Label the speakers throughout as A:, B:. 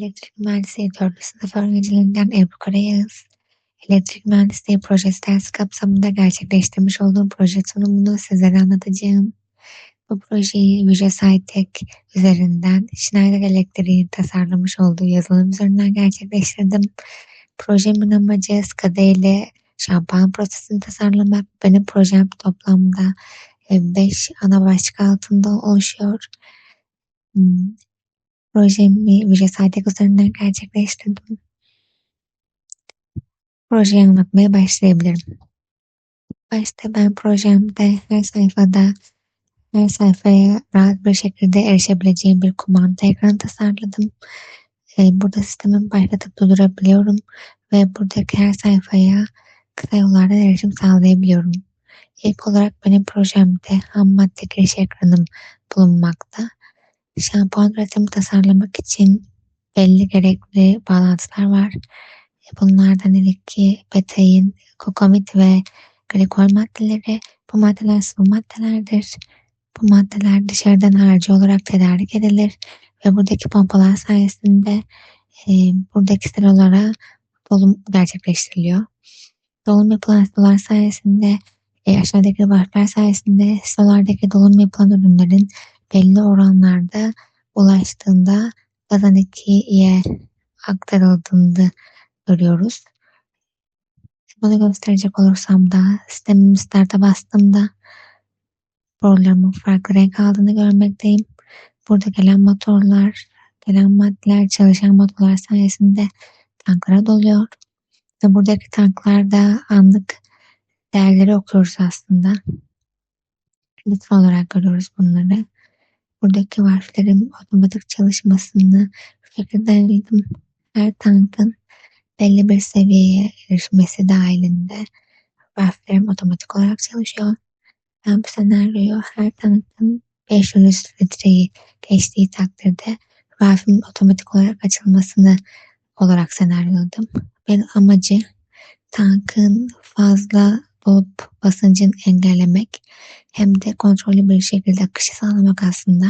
A: Elektrik Mühendisliği 4. sınıf öğrencilerinden Ebru Karayağız. Elektrik Mühendisliği projesi dersi kapsamında gerçekleştirmiş olduğum proje sunumunu sizlere anlatacağım. Bu projeyi Visual Scitek üzerinden Schneider Elektrik'in tasarlamış olduğu yazılım üzerinden gerçekleştirdim. Projemin amacı SCADA ile şampuan prosesini tasarlamak. Benim projem toplamda 5 ana başlık altında oluşuyor. Projemi Scitek üzerinden gerçekleştirdim. Projeyi anlatmaya başlayabilirim. Başta ben projemde her sayfada her sayfaya rahat bir şekilde erişebileceğim bir kumanda ekranı tasarladım. Burada sistemi başlatıp durdurabiliyorum ve buradaki her sayfaya kısa yollardan erişim sağlayabiliyorum. İlk olarak benim projemde ham madde giriş ekranım bulunmakta. Şampuan üretimi tasarlamak için belli gerekli bağlantılar var. Bunlardan ilki betein, kokomit ve glikol maddeleri. Bu maddeler sıvı maddelerdir. Bu maddeler dışarıdan harici olarak tedarik edilir ve buradaki pompalar sayesinde e, buradaki silolara dolum gerçekleştiriliyor. Dolum yapılan silolar sayesinde e, aşağıdaki varflar sayesinde silolardaki dolum yapılan ürünlerin belli oranlarda ulaştığında gazan 2'ye aktarıldığında görüyoruz. Bunu gösterecek olursam da sistemimi start'a bastığımda borularımın farklı renk aldığını görmekteyim. Burada gelen motorlar, gelen maddeler, çalışan motorlar sayesinde tanklara doluyor. Ve buradaki tanklarda anlık değerleri okuyoruz aslında. Litre olarak görüyoruz bunları. Buradaki varflerin otomatik çalışmasını bu şekilde. Her tankın belli bir seviyeye erişmesi dahilinde varflerim otomatik olarak çalışıyor. Ben bu senaryoyu her tankın 500 litreyi geçtiği takdirde valve'in otomatik olarak açılmasını olarak senaryoladım. Ben amacı tankın fazla dolup basıncın engellemek hem de kontrollü bir şekilde akışı sağlamak aslında.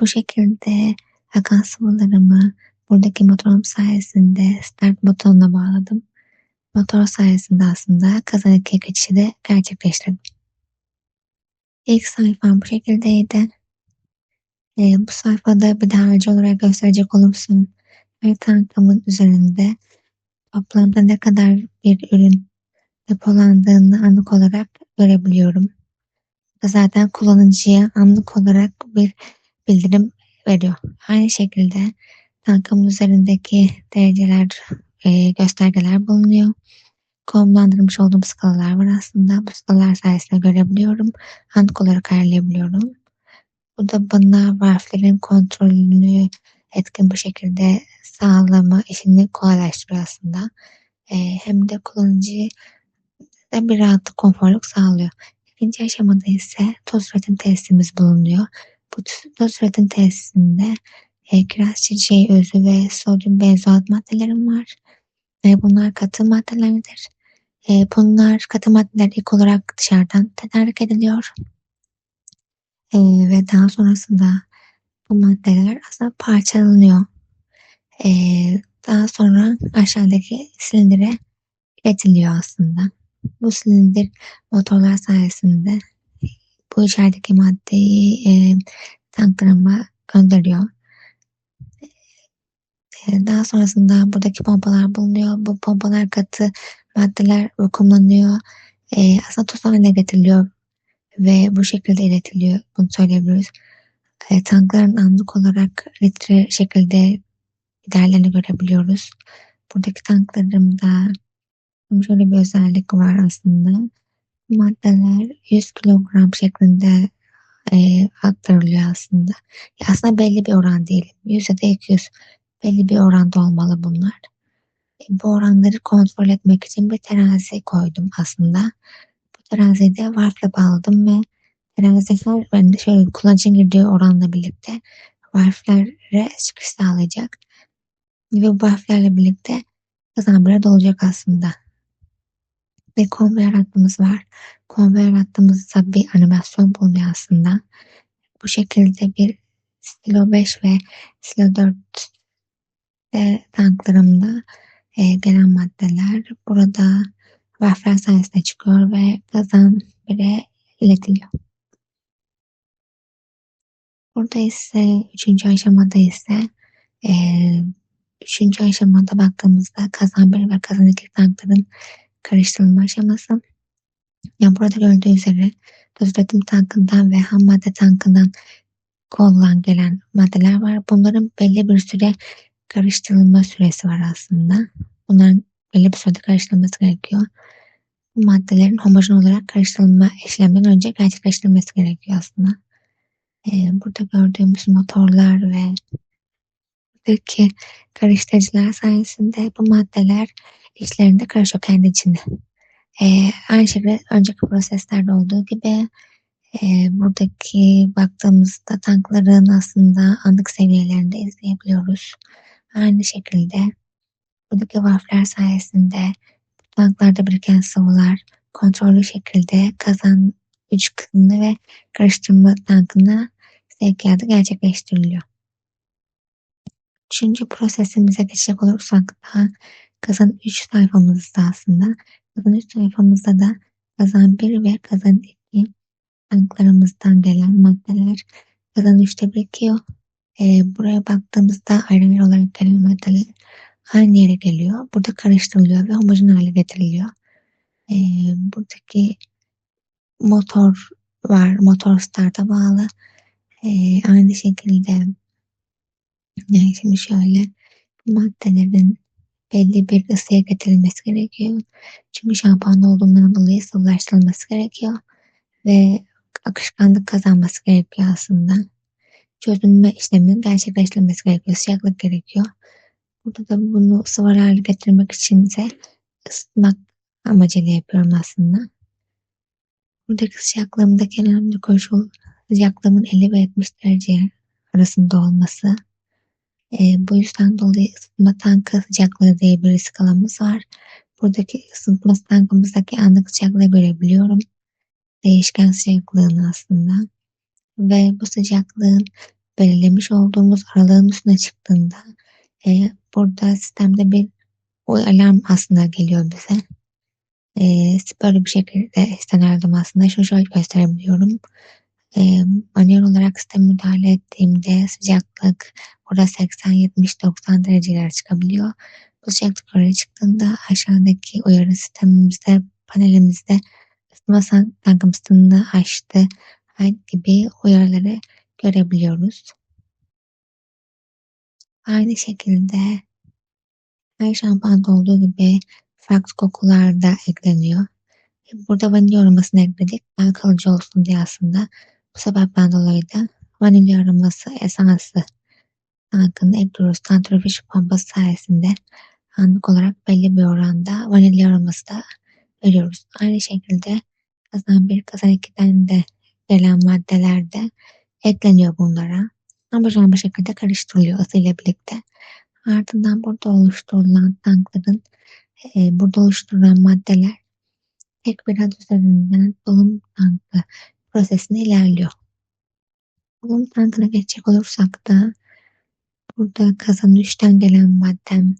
A: Bu şekilde akan sıvılarımı buradaki motorum sayesinde start butonuna bağladım. Motor sayesinde aslında kazan ikiye geçişi de gerçekleştirdim. İlk sayfam bu şekildeydi. E, bu sayfada bir daha önce olarak gösterecek olursam her tankamın üzerinde toplamda ne kadar bir ürün depolandığını anlık olarak görebiliyorum. Zaten kullanıcıya anlık olarak bir bildirim veriyor. Aynı şekilde tankımın üzerindeki dereceler, e, göstergeler bulunuyor konumlandırmış olduğum skalalar var aslında. Bu skalalar sayesinde görebiliyorum. Anlık olarak ayarlayabiliyorum. Bu da bana harflerin kontrolünü etkin bir şekilde sağlama işini kolaylaştırıyor aslında. E, hem de kullanıcı da bir rahatlık, konforluk sağlıyor. İkinci aşamada ise toz üretim testimiz bulunuyor. Bu toz üretim testinde e, kiraz çiçeği özü ve sodyum benzoat maddelerim var. E, bunlar katı maddelerdir. E, bunlar katı maddeler ilk olarak dışarıdan tedarik ediliyor. E, ve daha sonrasında bu maddeler aslında parçalanıyor. E, daha sonra aşağıdaki silindire iletiliyor aslında. Bu silindir motorlar sayesinde bu içerideki maddeyi e, tanklarıma gönderiyor. E, daha sonrasında buradaki pompalar bulunuyor. Bu pompalar katı maddeler vakumlanıyor. E, aslında toz haline getiriliyor ve bu şekilde iletiliyor. Bunu söyleyebiliriz. E, tankların anlık olarak litre şekilde giderlerini görebiliyoruz. Buradaki tanklarımda şöyle bir özellik var aslında. Maddeler 100 kilogram şeklinde e, aktarılıyor aslında. Ya aslında belli bir oran değil. 100 ya da 200 belli bir oranda olmalı bunlar bu oranları kontrol etmek için bir terazi koydum aslında. Bu teraziyi de varfla bağladım ve terazi her şöyle kullanıcının girdiği oranla birlikte varflere çıkış sağlayacak. Ve bu varflerle birlikte kazanbıra dolacak aslında. Ve konveyör hattımız var. Konveyör hattımızda bir animasyon bulunuyor aslında. Bu şekilde bir Silo 5 ve Silo 4 İşte tanklarımda e, gelen maddeler burada raflar sayesinde çıkıyor ve kazan bire iletiliyor. Burada ise üçüncü aşamada ise e, üçüncü aşamada baktığımızda kazan bir ve kazan iki tankların karıştırılma aşaması. Ya burada gördüğü üzere toz üretim tankından ve ham madde tankından kollan gelen maddeler var. Bunların belli bir süre karıştırılma süresi var aslında. Bunların belli bir sürede karıştırılması gerekiyor. Maddelerin homojen olarak karıştırılma işleminden önce gerçekleştirilmesi gerekiyor aslında. Ee, burada gördüğümüz motorlar ve buradaki karıştırıcılar sayesinde bu maddeler içlerinde karışıyor kendi içinde. Ee, aynı şekilde önceki proseslerde olduğu gibi e, buradaki baktığımızda tankların aslında anlık seviyelerinde izleyebiliyoruz. Aynı şekilde buradaki valfler sayesinde tanklarda biriken sıvılar kontrollü şekilde kazan güç kısmını ve karıştırma tankına sevkiyatı gerçekleştiriliyor. Üçüncü prosesimize geçecek olursak da kazan 3 sayfamızda aslında kazan 3 sayfamızda da kazan 1 ve kazan 2 tanklarımızdan gelen maddeler kazan 3'te birikiyor. E, buraya baktığımızda ayrı ayrı olarak gelen maddeler aynı yere geliyor. Burada karıştırılıyor ve homojen hale getiriliyor. E, buradaki motor var. Motor starta bağlı. E, aynı şekilde yani şimdi şöyle maddelerin belli bir ısıya getirilmesi gerekiyor. Çünkü şampuan olduğundan dolayı sıvılaştırılması gerekiyor. Ve akışkanlık kazanması gerekiyor aslında. Çözünme işleminin gerçekleştirilmesi gerekiyor. Sıcaklık gerekiyor. Burada da bunu sıvı hale getirmek için ise ısıtmak amacıyla yapıyorum aslında. Buradaki sıcaklığımdaki önemli koşul sıcaklığımın 50 ve 70 derece arasında olması. E, bu yüzden dolayı ısıtma tankı sıcaklığı diye bir skalamız var. Buradaki ısıtma tankımızdaki anlık sıcaklığı görebiliyorum. Değişken sıcaklığını aslında. Ve bu sıcaklığın belirlemiş olduğumuz aralığın üstüne çıktığında e, burada sistemde bir o alarm aslında geliyor bize. E, böyle bir şekilde senaryoda aslında şunu şöyle gösterebiliyorum. E, manuel olarak sisteme müdahale ettiğimde sıcaklık burada 80, 70, 90 dereceler çıkabiliyor. Bu sıcaklık oraya çıktığında aşağıdaki uyarı sistemimizde, panelimizde ısıtma tankımızını açtı gibi uyarıları görebiliyoruz. Aynı şekilde her şampanya olduğu gibi farklı kokular da ekleniyor. Burada vanilya aromasını ekledik. Daha kalıcı olsun diye aslında. Bu sebepten dolayı da vanilya aroması esansı tankını ekliyoruz. Tantrifiş pompası sayesinde anlık olarak belli bir oranda vanilya aroması da veriyoruz. Aynı şekilde kazan 1, kazan 2'den de gelen maddeler de ekleniyor bunlara. Ama bu şekilde karıştırılıyor ısıyla birlikte. Ardından burada oluşturulan tankların e, burada oluşturulan maddeler tek bir adı üzerinden dolum tankı prosesine ilerliyor. Dolum tankına geçecek olursak da burada kazan 3'ten gelen maddem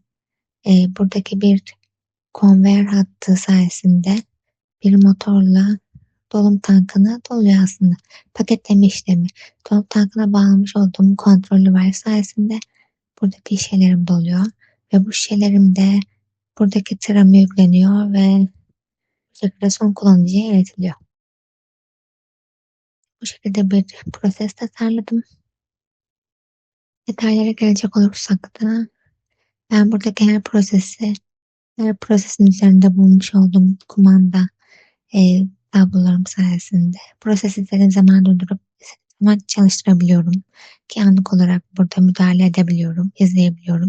A: e, buradaki bir konver hattı sayesinde bir motorla dolum tankına doluyor aslında. Paketleme işlemi. Dolum tankına bağlamış olduğum kontrollü var sayesinde buradaki şişelerim doluyor. Ve bu şişelerim de buradaki tırama yükleniyor ve bu şekilde son kullanıcıya iletiliyor. Bu şekilde bir proses tasarladım. Detaylara gelecek olursak da ben buradaki her prosesi her prosesin üzerinde bulmuş olduğum kumanda e, tablolarım sayesinde proses istediğim zaman durdurup zaman çalıştırabiliyorum. Ki anlık olarak burada müdahale edebiliyorum, izleyebiliyorum.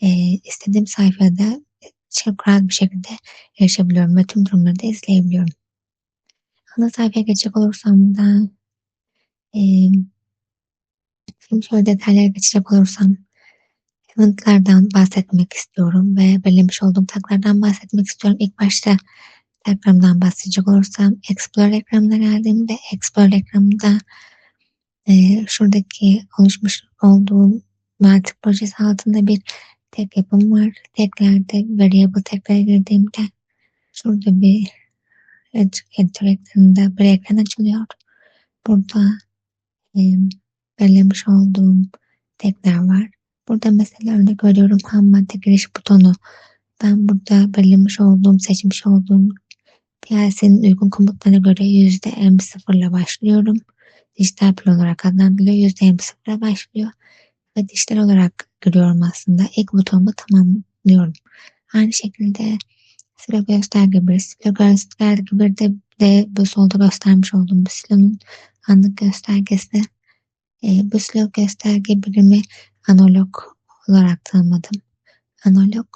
A: E, istediğim sayfada çok rahat bir şekilde erişebiliyorum ve tüm durumları da izleyebiliyorum. Ana sayfaya geçecek olursam da e, şimdi şöyle detaylara geçecek olursam Eventlardan bahsetmek istiyorum ve belirlemiş olduğum taklardan bahsetmek istiyorum. İlk başta ekrandan bahsedecek olursam Explore ekranına geldiğimde Explore ekranında e, şuradaki oluşmuş olduğum mantık projesi altında bir tek yapım var. Teklerde variable tekrar girdiğimde şurada bir editör ekranında bir ekran açılıyor. Burada e, belirlemiş olduğum tekler var. Burada mesela örnek veriyorum ham madde giriş butonu. Ben burada belirlemiş olduğum, seçmiş olduğum PLC'nin uygun komutlarına göre %M0 ile başlıyorum. Dijital pil olarak adlandırılıyor. %M0 ile başlıyor. Ve dijital olarak giriyorum aslında. İlk butonumu tamamlıyorum. Aynı şekilde silo gösterge 1. Silo gösterge 1'de de bu solda göstermiş olduğum bu silonun anlık göstergesi. E, bu silo gösterge birimi analog olarak tanımladım. Analog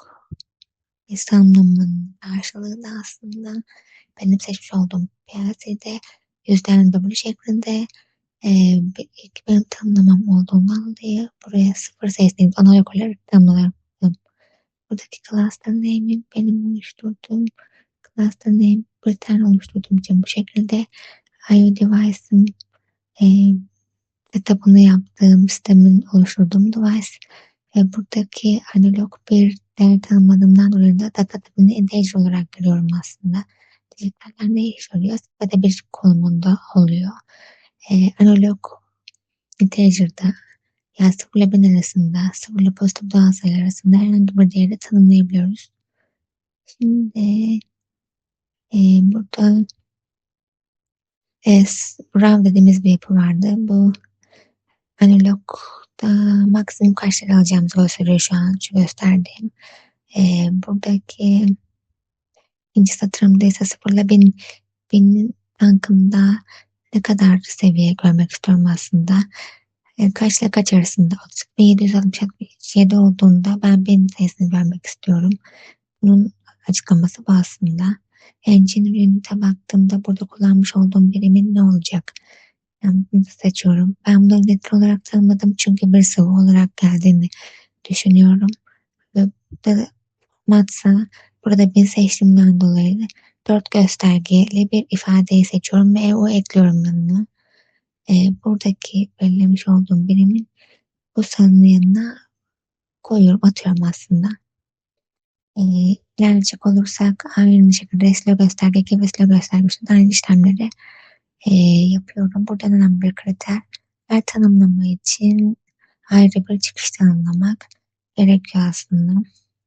A: İstanbul'un karşılığı da aslında benim seçmiş olduğum PLC'de yüzden W şeklinde e, ilk benim tanımlamam olduğundan dolayı buraya sıfır sayısını analog olarak tanımladım. Buradaki cluster name'im benim oluşturduğum cluster name bir tane oluşturduğum için bu şekilde IO device'ım e, setup'ını yaptığım sistemin oluşturduğum device ve buradaki analog bir değer tanımladığımdan dolayı da data tipini integer olarak görüyorum aslında. Dijitaller ne iş oluyor? Sıfırda bir konumunda oluyor. Ee, analog integer'da yani sıfır ile bin arasında, sıfır ile pozitif doğal sayılar arasında herhangi bir değeri tanımlayabiliyoruz. Şimdi e, burada e, RAW dediğimiz bir yapı vardı. Bu analogda maksimum kaç lira alacağımızı gösteriyor şu an şu gösterdiğim. E, buradaki ikinci satırımda ise sıfırla bin, bin tankımda ne kadar seviye görmek istiyorum aslında. E, kaç ile kaç arasında 3767 olduğunda ben bin sayısını görmek istiyorum. Bunun açıklaması bu aslında. Engine Unit'e baktığımda burada kullanmış olduğum birimin ne olacak? Yani bunu seçiyorum. Ben bunu litre olarak tanımladım çünkü bir sıvı olarak geldiğini düşünüyorum. Ve burada matsa burada bin seçtiğimden dolayı dört göstergeli bir ifadeyi seçiyorum ve o ekliyorum yanına. Ee, buradaki belirlemiş olduğum birimin bu sayının yanına koyuyorum, atıyorum aslında. Ee, ilerleyecek olursak aynı şekilde slow gösterge gibi slow gösterge aynı işlemleri e, yapıyorum. Burada önemli bir kriter. Her tanımlama için ayrı bir çıkış tanımlamak gerekiyor aslında.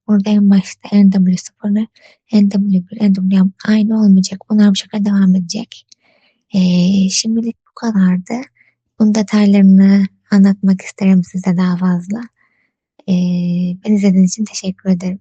A: Burada en başta NW0'ı NW1, NW aynı olmayacak. Bunlar bu şekilde devam edecek. E, şimdilik bu kadardı. Bunun detaylarını anlatmak isterim size daha fazla. E, ben izlediğiniz için teşekkür ederim.